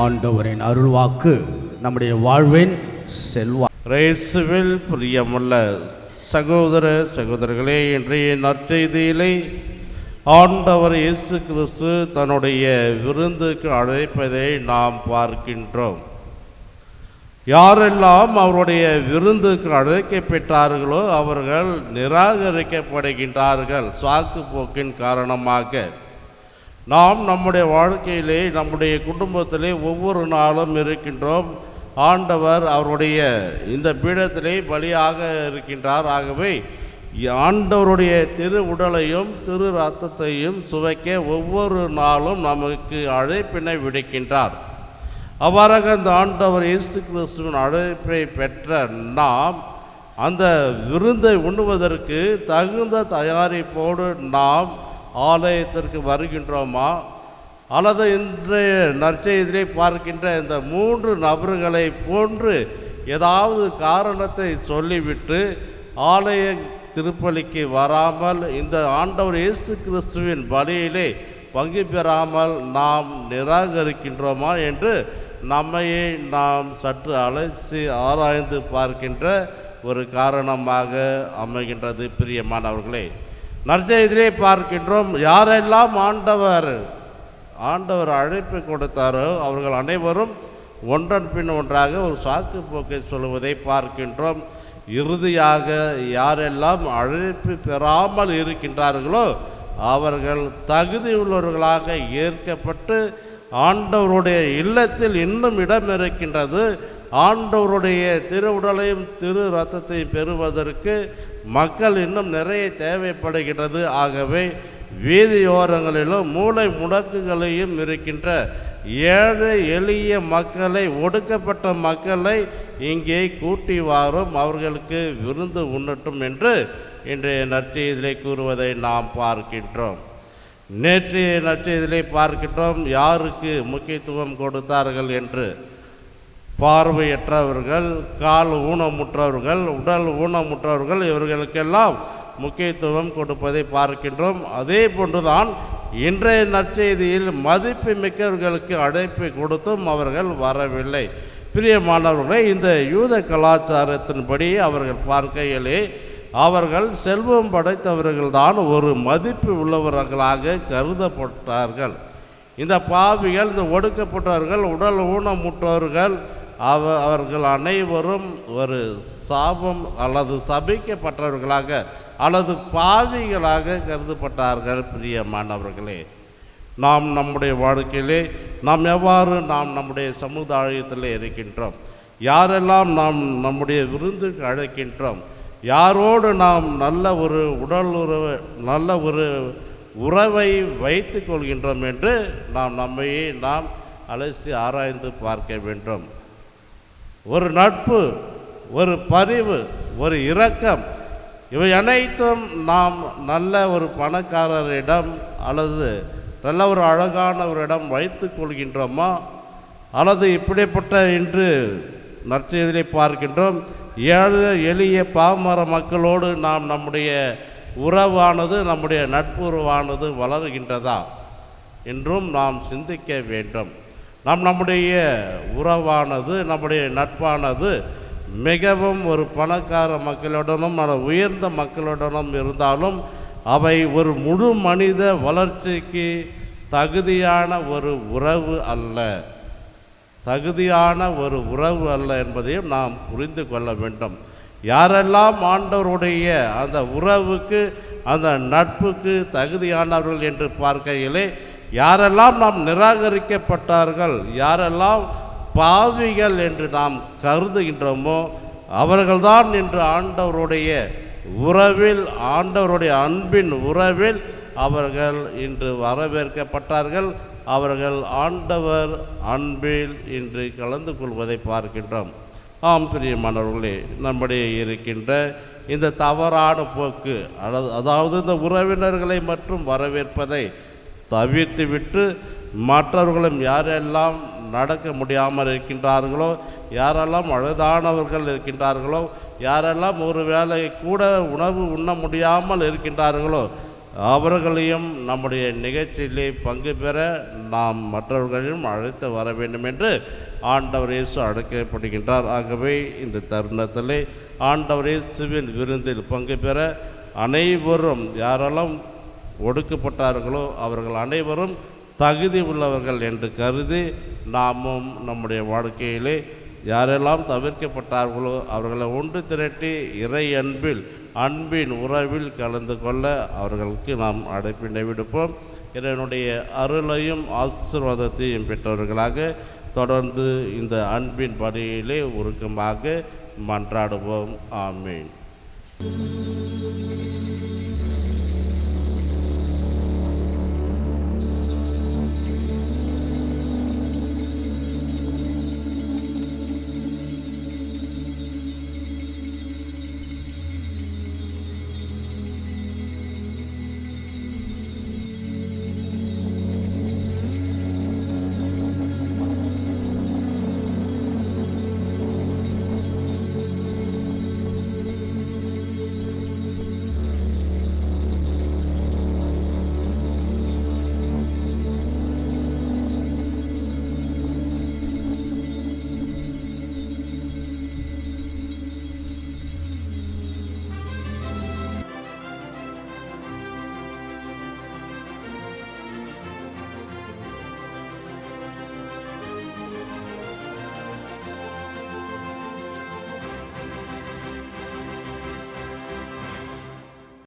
ஆண்டவரின் அருள்வாக்கு நம்முடைய வாழ்வின் செல்வா ரேசுவில் பிரியமுள்ள சகோதர சகோதரர்களே இன்றைய நற்செய்தியிலே ஆண்டவர் இயேசு கிறிஸ்து தன்னுடைய விருந்துக்கு அழைப்பதை நாம் பார்க்கின்றோம். யாரெல்லாம் அவருடைய விருந்துக்கு அழைக்கப்பட்டார்களோ அவர்கள் நிராகரிக்கப்படுகின்றார்கள். சாக்கு போக்கின் காரணமாக. நாம் நம்முடைய வாழ்க்கையிலே நம்முடைய குடும்பத்திலே ஒவ்வொரு நாளும் இருக்கின்றோம். ஆண்டவர் அவருடைய இந்த பீடத்திலே பலியாக இருக்கின்றார். ஆகவே ஆண்டவருடைய திரு உடலையும் திரு ரத்தத்தையும் சுவைக்க ஒவ்வொரு நாளும் நமக்கு அழைப்பினை விடுக்கின்றார். அவ்வாறாக அந்த ஆண்டவர் இயேசு கிறிஸ்துவின் அழைப்பை பெற்ற நாம் அந்த விருந்தை உண்ணுவதற்கு தகுந்த தயாரிப்போடு நாம் ஆலயத்திற்கு வருகின்றோமா? அல்லது இன்றைய நற்செய்தியை பார்க்கின்ற இந்த மூன்று நபர்களை போன்று ஏதாவது காரணத்தை சொல்லிவிட்டு ஆலய திருப்பலிக்கு வராமல் இந்த ஆண்டவர் இயேசு கிறிஸ்துவின் பலியிலே பங்கு பெறாமல் நாம் நிராகரிக்கின்றோமா என்று நம்மையே நாம் சற்று அலசி ஆராய்ந்து பார்க்கின்ற ஒரு காரணமாக அமைகின்றது. பிரியமானவர்களே நற்செய்திலே பார்க்கின்றோம். யாரெல்லாம் ஆண்டவர் ஆண்டவர் அழைப்பு கொடுத்தாரோ அவர்கள் அனைவரும் ஒன்றன் பின் ஒன்றாக ஒரு சாக்கு போக்கை சொல்லுவதை பார்க்கின்றோம். இறுதியாக யாரெல்லாம் அழைப்பு பெறாமல் இருக்கின்றார்களோ அவர்கள் தகுதியுள்ளவர்களாக ஏற்கப்பட்டு ஆண்டவருடைய இல்லத்தில் இன்னும் இடம் இருக்கின்றது ஆண்டவருடைய திரு உடலையும் திரு ரத்தத்தையும் பெறுவதற்கு மக்கள் இன்னும் நிறைய தேவைப்படுகின்றது. ஆகவே வீதியோரங்களிலும் மூளை முடக்குகளையும் இருக்கின்ற ஏழை எளிய மக்களை ஒடுக்கப்பட்ட மக்களை இங்கே கூட்டி வாரும். அவர்களுக்கு விருந்து உண்ணட்டும் என்று இன்றைய நற்செய்தியிலே கூறுவதை நாம் பார்க்கின்றோம். நேற்றைய நற்செய்தியிலே பார்க்கின்றோம் யாருக்கு முக்கியத்துவம் கொடுத்தார்கள் என்று? பார்வையற்றவர்கள் கால் ஊனமுற்றவர்கள் உடல் ஊனமுற்றவர்கள் இவர்களுக்கெல்லாம் முக்கியத்துவம் கொடுப்பதை பார்க்கின்றோம். அதே போன்றுதான் இன்றைய நற்செய்தியில் மதிப்பு மிக்கவர்களுக்கு அழைப்பு கொடுத்தும் அவர்கள் வரவில்லை. பிரியமானவர்களே இந்த யூத கலாச்சாரத்தின்படி அவர்கள் பார்க்கையிலே அவர்கள் செல்வம் படைத்தவர்கள்தான் ஒரு மதிப்பு உள்ளவர்களாக கருதப்பட்டார்கள். இந்த பாவிகள் இந்த ஒடுக்கப்பட்டவர்கள் உடல் ஊனமுற்றவர்கள் அவ அவர்கள் அனைவரும் ஒரு சாபம் அல்லது சபிக்கப்பட்டவர்களாக அல்லது பாவிகளாக கருதப்பட்டார்கள் பிரியமானவர்களே. நாம் நம்முடைய வாழ்க்கையிலே நாம் எவ்வாறு நாம் நம்முடைய சமுதாயத்தில் இருக்கின்றோம்? யாரெல்லாம் நாம் நம்முடைய விருந்துக்கு அழைக்கின்றோம்? யாரோடு நாம் நல்ல ஒரு உடல் உறவு நல்ல ஒரு உறவை வைத்து கொள்கின்றோம் என்று நாம் நம்மையே நாம் அலசி ஆராய்ந்து பார்க்க வேண்டும். ஒரு நட்பு ஒரு பரிவு ஒரு இரக்கம். இவை அனைத்தும் நாம் நல்ல ஒரு பணக்காரரிடம் அல்லது நல்ல ஒரு அழகானவரிடம் வைத்து கொள்கின்றோமா? அல்லது இப்படிப்பட்ட இன்று நற்செய்தியை பார்க்கின்றோம். ஏழை எளிய பாமர மக்களோடு நாம் நம்முடைய உறவானது நம்முடைய நட்புறவானது வளர்கின்றதா? என்றும் நாம் சிந்திக்க வேண்டும். நம் நம்முடைய உறவானது நம்முடைய நட்பானது மிகவும் ஒரு பணக்கார மக்களுடனும் அல்லது உயர்ந்த மக்களுடனும் இருந்தாலும் அவை ஒரு முழு மனித வளர்ச்சிக்கு தகுதியான ஒரு உறவு அல்ல. தகுதியான ஒரு உறவு அல்ல என்பதையும் நாம் புரிந்து கொள்ள வேண்டும். யாரெல்லாம் ஆண்டவருடைய அந்த உறவுக்கு அந்த நட்புக்கு தகுதியானவர்கள் என்று பார்க்கையிலே யாரெல்லாம் நாம் நிராகரிக்கப்பட்டார்கள் யாரெல்லாம் பாவிகள் என்று நாம் கருதுகின்றோமோ அவர்கள்தான் இன்று ஆண்டவருடைய உறவில் ஆண்டவருடைய அன்பின் உறவில் அவர்கள் இன்று வரவேற்கப்பட்டார்கள். அவர்கள் ஆண்டவர் அன்பில் இன்று கலந்து கொள்வதை பார்க்கின்றோம். ஆம் பிரியமானவர்களே நம்முடைய இருக்கின்ற இந்த தவறான போக்கு அல்லது அதாவது இந்த உறவினர்களை மட்டும் வரவேற்பதை தவிர்த்துவிட்டு மற்றவர்களும் யாரெல்லாம் நடக்க முடியாமல் இருக்கின்றார்களோ யாரெல்லாம் அழுதானவர்கள் இருக்கின்றார்களோ யாரெல்லாம் ஒரு வேளை கூட உணவு உண்ண முடியாமல் இருக்கின்றார்களோ அவர்களையும் நம்முடைய நிகழ்ச்சியிலே பங்கு பெற நாம் மற்றவர்களையும் அழைத்து வர வேண்டும் என்று ஆண்டவர் இயேசு அழைக்கப்படுகின்றார். ஆகவே இந்த தருணத்தில் ஆண்டவர் இயேசுவின் விருந்தில் பங்கு பெற அனைவரும் யாரெல்லாம் ஒடுக்கப்பட்டார்களோ அவர்கள் அனைவரும் தகுதி உள்ளவர்கள் என்று கருதி நாமும் நம்முடைய வாழ்க்கையிலே யாரெல்லாம் தவிர்க்கப்பட்டார்களோ அவர்களை ஒன்று திரட்டி இறை அன்பில் அன்பின் உறவில் கலந்து கொள்ள அவர்களுக்கு நாம் அடைப்பினை விடுப்போம். இதனுடைய அருளையும் ஆசீர்வாதத்தையும் பெற்றவர்களாக தொடர்ந்து இந்த அன்பின் பணியிலே உருக்கமாக மன்றாடுவோம். ஆமீன்.